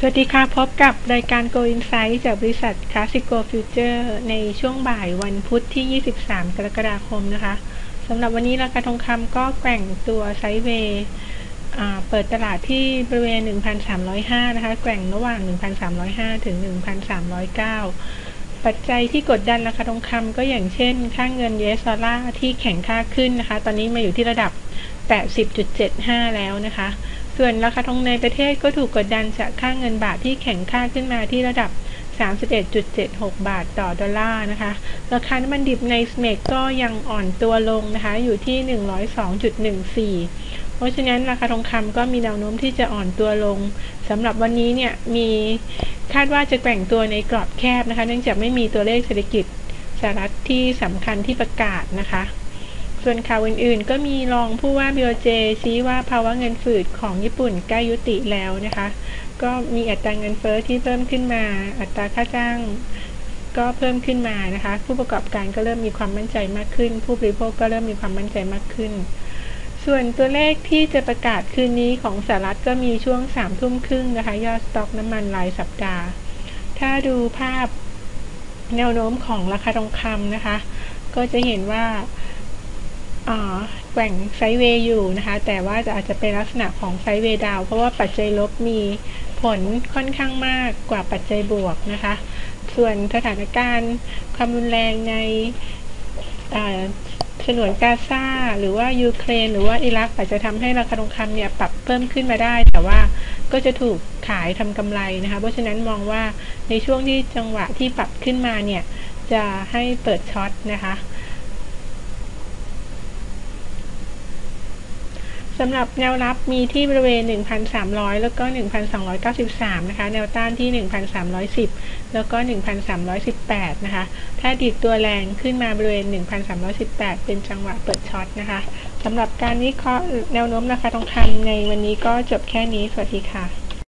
สวัสดีค่ะ พบกับรายการ Go Insight จากบริษัท Classico Future ในช่วงบ่ายวันพุธที่ 23 กรกฎาคมนะคะสำหรับวันนี้ราคาทองคำก็แกว่งตัวไซด์เวย์เปิดตลาดที่บริเวณ 1,305 นะคะ แกว่งระหว่าง 1,305 ถึง 1,309 ปัจจัยที่กดดันราคาทองคำก็อย่างเช่น ค่างเงิน US ดอลลาร์ที่แข็งค่าขึ้นนะคะ ตอนนี้มาอยู่ที่ระดับ 80.75 แล้วนะคะ ส่วนราคาทองในประเทศก็ถูกกดดันจากค่าเงินบาทที่แข็งค่าขึ้นมาที่ระดับ 31.76 บาทต่อดอลลาร์นะคะ ราคาน้ำมันดิบในสเมกก็ยังอ่อนตัวลงนะคะ อยู่ที่ 102.14 เพราะฉะนั้นราคาทองคำก็มีแนวโน้มที่จะอ่อนตัวลงสำหรับวันนี้เนี่ยมีคาดว่าจะแกว่งตัวในกรอบแคบนะคะ เนื่องจากไม่มีตัวเลขเศรษฐกิจสหรัฐที่สำคัญที่ประกาศนะคะ ส่วนข่าวอื่นๆ ก็มีรองผู้ว่า BOJ ชี้ว่าภาวะเงินฝืดของญี่ปุ่นใกล้ยุติแล้วนะคะ ก็มีอัตราเงินเฟอ้อที่เพิ่มขึ้นมา อัตราค่าจ้างก็เพิ่มขึ้นมานะคะ ผู้ประกอบการก็เริ่มมีความมั่นใจมากขึ้น ผู้บริโภคก็เริ่มมีความมั่นใจมากขึ้น ส่วนตัวเลขที่จะประกาศคืนนี้ของสหรัฐก็มีช่วงสามทุ่มครึ่งนะคะ ยอดสต็อกน้ำมันรายสัปดาห์ ถ้าดูภาพแนวโน้มของราคาทองคำนะคะ ก็จะเห็นว่า แกว่งไซด์เวย์อยู่นะคะ แต่ว่าจะอาจจะเป็นลักษณะของไซด์เวย์ดาวเพราะว่าปัจจัยลบมีผลค่อนข้างมากกว่าปัจจัยบวกนะคะ ส่วนสถานการณ์ความรุนแรงในฉนวนกาซาหรือว่ายูเครน หรือว่าอิรักอาจจะทำให้ราคาทองคำเนี่ยปรับเพิ่มขึ้นมาได้ แต่ว่าก็จะถูกขายทำกำไรนะคะ เพราะฉะนั้นมองว่าในช่วงที่จังหวะที่ปรับขึ้นมาเนี่ยจะให้เปิดช็อตนะคะ สำหรับแนวรับมีที่บริเวณ 1,300 แล้วก็ 1,293 นะคะ แนวต้านที่ 1,310 แล้วก็ 1,318 นะคะ ถ้าดิดตัวแรงขึ้นมาบริเวณ 1,318 เป็นจังหวะเปิดช็อตนะคะสำหรับการวิเคราะห์แนวโน้มราคาทองคำในวันนี้ก็จบแค่นี้ สวัสดีค่ะ